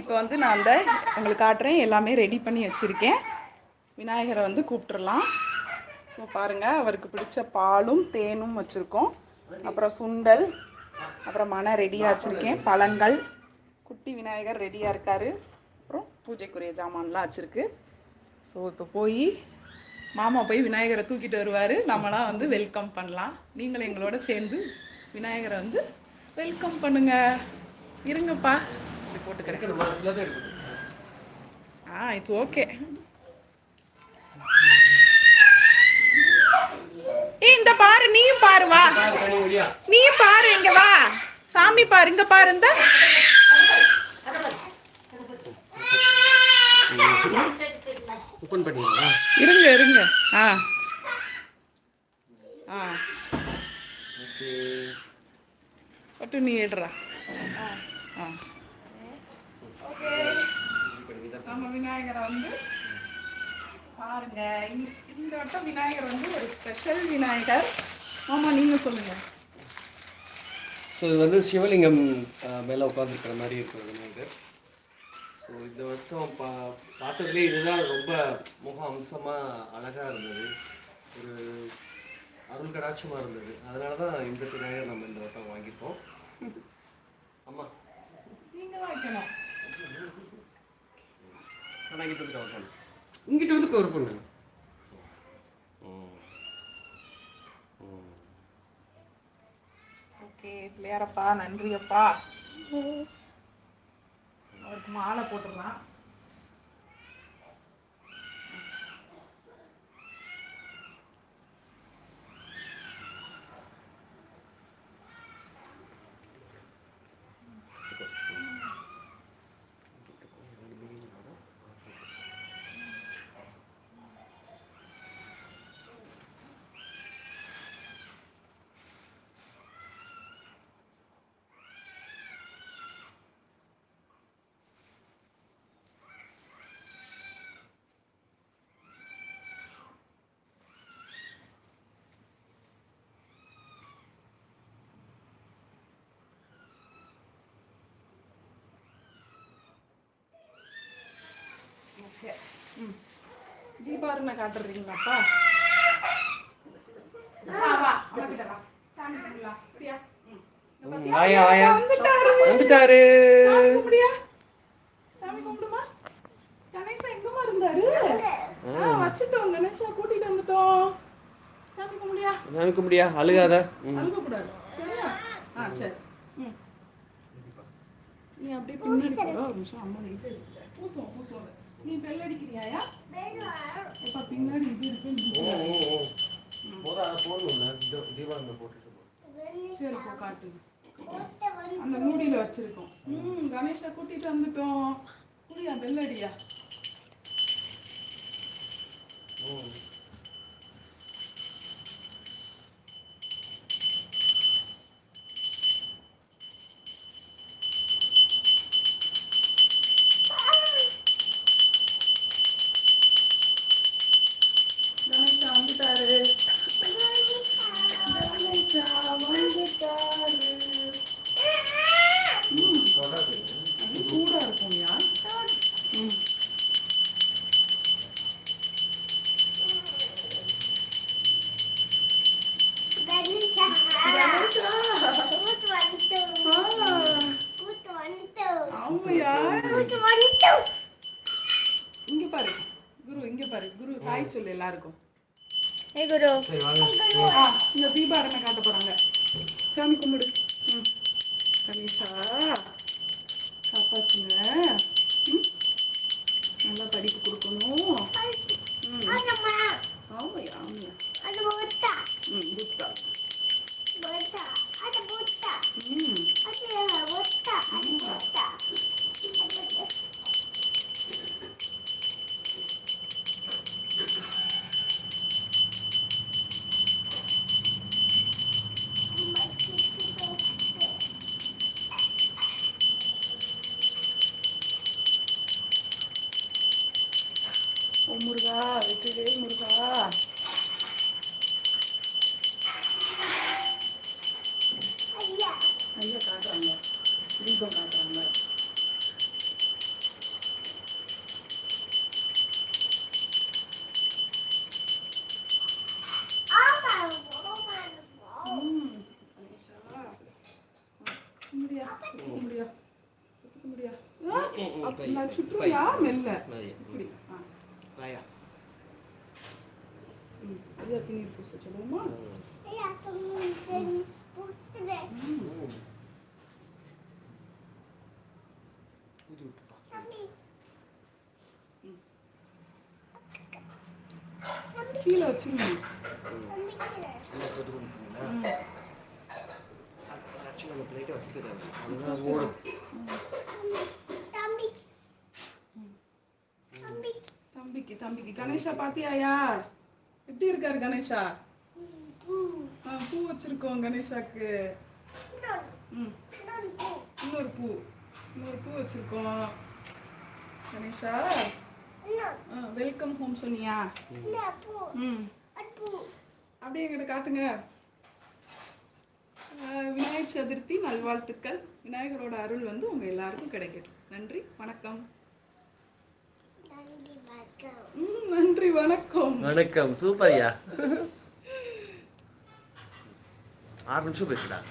இப்போ வந்து நான் அந்த உங்களுக்கு காட்டுறேன் எல்லாமே ரெடி பண்ணி வச்சுருக்கேன். விநாயகரை வந்து கூப்பிட்றலாம் ஸோ பாருங்கள் அவருக்கு பிடிச்ச பாலும் தேனும் வச்சுருக்கோம். அப்புறம் சுண்டல் அப்புறம் மனை ரெடியாக வச்சுருக்கேன். பழங்கள் குட்டி விநாயகர் ரெடியாக இருக்கார். அப்புறம் பூஜைக்குரிய ஜாமான்லாம் வச்சுருக்கு. ஸோ இப்போ போய் மாமா போய் விநாயகரை தூக்கிட்டு வருவார். நம்மளாம் வந்து வெல்கம் பண்ணலாம். நீங்களும் எங்களோட சேர்ந்து விநாயகரை வந்து வெல்கம் பண்ணுங்கள் இருங்கப்பா. இப்படி போட்டுக்கிறேன். ஆ இட்ஸ் ஓகே ஏய் இந்த பாரு நீயும் பாரு வா. நீயும் பாரு இங்க வா. சாமி பாரு இங்க பாரு இந்த. இருங்க இருங்க. ஆ. ஆ. ஓகே பட்டு நீ எடுறா. ஆ ஆ நம்ம விநாயகரை வந்து பாருங்க. இந்த- வட்டம் விநாயகர் வந்து ஒரு ஸ்பெஷல் விநாயகர். ஆமா நீங்க சொல்லுங்க. ஸோ இது வந்து சிவலிங்கம் மேல உட்காந்துருக்கிற மாதிரி இருக்கிற விநாயகர். ஸோ இந்த வருஷம் பா பார்த்ததுலேயே இதுதான் ரொம்ப முக அம்சமாக அழகாக இருந்தது. ஒரு அருள் கடாட்சமாக இருந்தது. அதனால தான் இந்த விநாயகர் நம்ம இந்த வருஷம் வாங்கியிருக்கோம். ஆமாம் நீங்க தான் வைக்கணும் ஆனால் இங்கிட்ட வந்து கவர் பண்ணு இங்கிட்ட வந்து கவர் பண்ணு ம். ம். ஓகே பிள்ளையாரப்பா நன்றி அப்பா அவருக்கு மாலை போட்டுடலாம் ஓகே ம் தீபாரணை காட்டுறீங்களாப்பா வா வா அவன்கிட்ட வா சாமி கும்பிடலாம் அப்படியா ம் இங்க பாத்தியா? ஆயா ஆயா வந்துட்டாரு. சாமி கும்பிடுமா? கணேசா எங்கம்மா இருந்தாரு? வச்சுட்டோம் கணேஷா கூட்டிட்டு வந்துட்டோம். சாமி கும்பிடியா? சாமி கும்பிடியா? அழுகாத. அழுகக்கூடாது. சரியா? ஆ சரி. ம். நீ அப்படியே பின்னாடி போடா ஒரு நிமிஷம். அம்மா. பூசுவோம் பூசுவோம். நீ பெல் அடிக்கிறியாயா? எப்பா பின்னாடி இது இருக்கு ஓ. ஓ, ஓ. தீபாவளி போட்டுட்டு. சரி போ காட்டு. அந்த மூடியில வச்சிருக்கோம். ம் கணேஷா கூட்டிட்டு வந்துட்டோம். புரியா பெல் அடியா? ம். பாரு. குரு இங்க பாரு. குரு ஹாய் சொல்லு எல்லாருக்கும். சரி வாங்க. ஆ இந்த தீபாரணை காட்ட போறாங்க. சாமி கும்பிடு. ம். கணேஷா காப்பாத்துங்க. ம். நல்லா படிப்பு கொடுக்கணும். ம். ஆமாயா ஆமாயா. ம் குட்டா ம். முருகா வெற்றிவேல் முருகா. ஐயா காட்டுறாங்க. தீபம் காட்டுறாங்க. முடியா முடியா முடியா சுற்றுலா மெல்ல. இப்படி Vai, ó. tenho tem impulso de mamãe? Eu tô tem impulso de Будем Kilo two. Actually, I'm a plate of chicken. I'm not warm. தம்பிக்கு. கணேஷா பாத்தியாயா? எப்படி இருக்காரு கணேஷா? ஆ பூ வச்சிருக்கோம் கணேஷாக்கு. ம். இன்னொரு பூ. இன்னொரு பூ வச்சிருக்கோம். கணேஷா? வெல்கம் ஹோம் சொன்னியா? ம். அப்படியே எங்கிட்ட காட்டுங்க. விநாயகர் சதுர்த்தி நல்வாழ்த்துக்கள். விநாயகரோட அருள் வந்து உங்க எல்லாருக்கும் கிடைக்கும் நன்றி. வணக்கம். நன்றி வணக்கம். வணக்கம் சூப்பர்யா. ஆறு நிமிஷம் பேசுடா